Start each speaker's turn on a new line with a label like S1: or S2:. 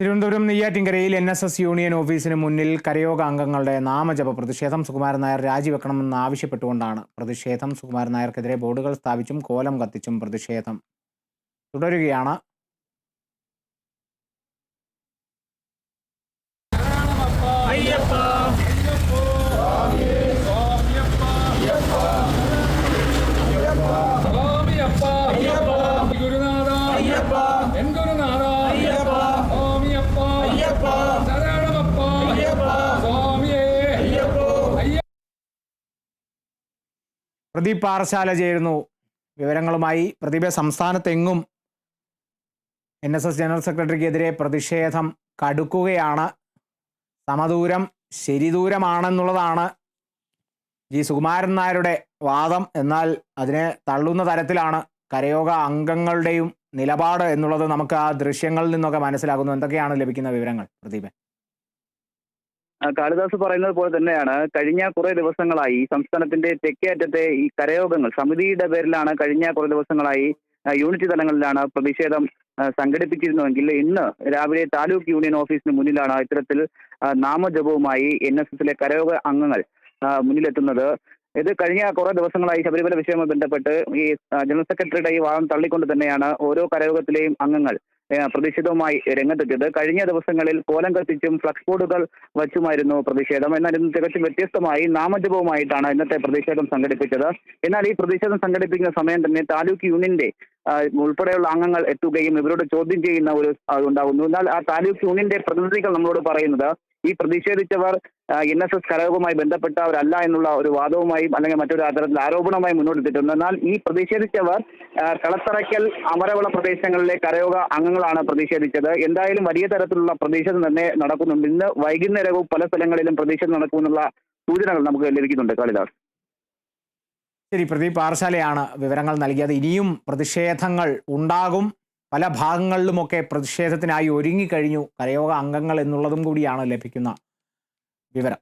S1: തിരുവനന്തപുരം നെയ്യാറ്റിൻകരയിൽ N S S union ഓഫീസിന് മുന്നിൽ കരയോഗ അംഗങ്ങളുടെ നാമജപ പ്രതിഷേധം സുകുമാരൻ നായർ രാജിവെക്കണമെന്ന് ആവശ്യപ്പെട്ടുകൊണ്ടാണ്. പ്രതിഷേധം സുകുമാരൻ നായർക്കെതിരെ ബോർഡുകൾ സ്ഥാപിച്ചും കോലം കത്തിച്ചും പ്രതിഷേധം. തുടരുകയാണ്. പ്രദീപ് പാറശാല ചേരുന്നു. വിവരങ്ങളുമായി പ്രദീപ് സംസ്ഥാനത്തെങ്ങും? എൻ എസ് എസ് ജനറൽ സെക്രട്ടറിക്കെതിരെ പ്രതിഷേധം കടുക്കുകയാണ്. സമദൂരം ശരിദൂരമാണെന്നുള്ളതാണ് ജി. സുകുമാരൻ നായരുടെ വാദം. എന്നാൽ അതിനെ തള്ളുന്ന തരത്തിലാണ് കരയോഗ അംഗങ്ങളുടെയും നിലപാട് എന്നുള്ളത് നമുക്ക് ആ ദൃശ്യങ്ങളിൽ നിന്നൊക്കെ മനസ്സിലാകുന്നു. എന്തൊക്കെയാണ് ലഭിക്കുന്ന വിവരങ്ങൾ പ്രദീപ്?
S2: ആ, കാളിദാസ് പറയുന്നത് പോലെ തന്നെയാണ്. കഴിഞ്ഞ കുറെ ദിവസങ്ങളായി സംസ്ഥാനത്തിന്റെ തെക്കേ അറ്റത്തെ ഈ കരയോഗങ്ങൾ സമിതിയുടെ പേരിലാണ് കഴിഞ്ഞ കുറെ ദിവസങ്ങളായി യൂണിറ്റ് തലങ്ങളിലാണ് പ്രതിഷേധം സംഘടിപ്പിച്ചിരുന്നുവെങ്കിൽ ഇന്ന് രാവിലെ താലൂക്ക് യൂണിയൻ ഓഫീസിന് മുന്നിലാണ് ഇത്തരത്തിൽ നാമജപവുമായി എൻ എസ് എസിലെ കരയോഗ അംഗങ്ങൾ മുന്നിലെത്തുന്നത്. ഇത് കഴിഞ്ഞ കുറെ ദിവസങ്ങളായി ശബരിമല വിഷയവുമായി ബന്ധപ്പെട്ട് ഈ ജനറൽ സെക്രട്ടറിയുടെ ഈ വാദം തള്ളിക്കൊണ്ട് തന്നെയാണ് ഓരോ കരയോഗത്തിലെയും അംഗങ്ങൾ പ്രതിഷേധവുമായി രംഗത്തെത്തിയത്. കഴിഞ്ഞ ദിവസങ്ങളിൽ കോലം കത്തിച്ചും ഫ്ലക്സ് ബോർഡുകൾ വച്ചുമായിരുന്നു പ്രതിഷേധം. എന്നാൽ ഇന്ന് തികച്ചും വ്യത്യസ്തമായി നാമജപവുമായിട്ടാണ് ഇന്നത്തെ പ്രതിഷേധം സംഘടിപ്പിച്ചത്. എന്നാൽ ഈ പ്രതിഷേധം സംഘടിപ്പിക്കുന്ന സമയം തന്നെ താലൂക്ക് യൂണിയന്റെ ഉൾപ്പെടെയുള്ള അംഗങ്ങൾ എത്തുകയും ഇവരോട് ചോദ്യം ചെയ്യുന്ന ഒരു ഉണ്ടാകുന്നു എന്നാൽ ആ താലൂക്ക് യൂണിയന്റെ പ്രതിനിധികൾ നമ്മളോട് പറയുന്നത് ഈ പ്രതിഷേധിച്ചവർ എൻ എസ് എസ് ഘടകവുമായി ബന്ധപ്പെട്ടവരല്ല എന്നുള്ള ഒരു വാദവുമായി അല്ലെങ്കിൽ മറ്റൊരു തരത്തിൽ ആരോപണവുമായി മുന്നോട്ടെത്തിയിട്ടുണ്ട്. എന്നാൽ ഈ പ്രതിഷേധിച്ചവർ കളത്തറയ്ക്കൽ അമരവള പ്രദേശങ്ങളിലെ കരയോഗ അംഗങ്ങളാണ് പ്രതിഷേധിച്ചത്. എന്തായാലും വലിയ തരത്തിലുള്ള പ്രതിഷേധം തന്നെ നടക്കുന്നുണ്ട്. ഇന്ന് വൈകുന്നേരവും പല സ്ഥലങ്ങളിലും പ്രതിഷേധം നടക്കുമെന്നുള്ള സൂചനകൾ നമുക്ക് ലഭിക്കുന്നുണ്ട്. കാളിദാസ്.
S1: ശരി പ്രദീപ് പാറശാലയാണ് വിവരങ്ങൾ നൽകിയത്. ഇനിയും പ്രതിഷേധങ്ങൾ ഉണ്ടാകും. പല ഭാഗങ്ങളിലുമൊക്കെ പ്രതിഷേധത്തിനായി ഒരുങ്ങിക്കഴിഞ്ഞു കരയോഗ അംഗങ്ങൾ എന്നുള്ളതും കൂടിയാണ് ലഭിക്കുന്ന വിവരം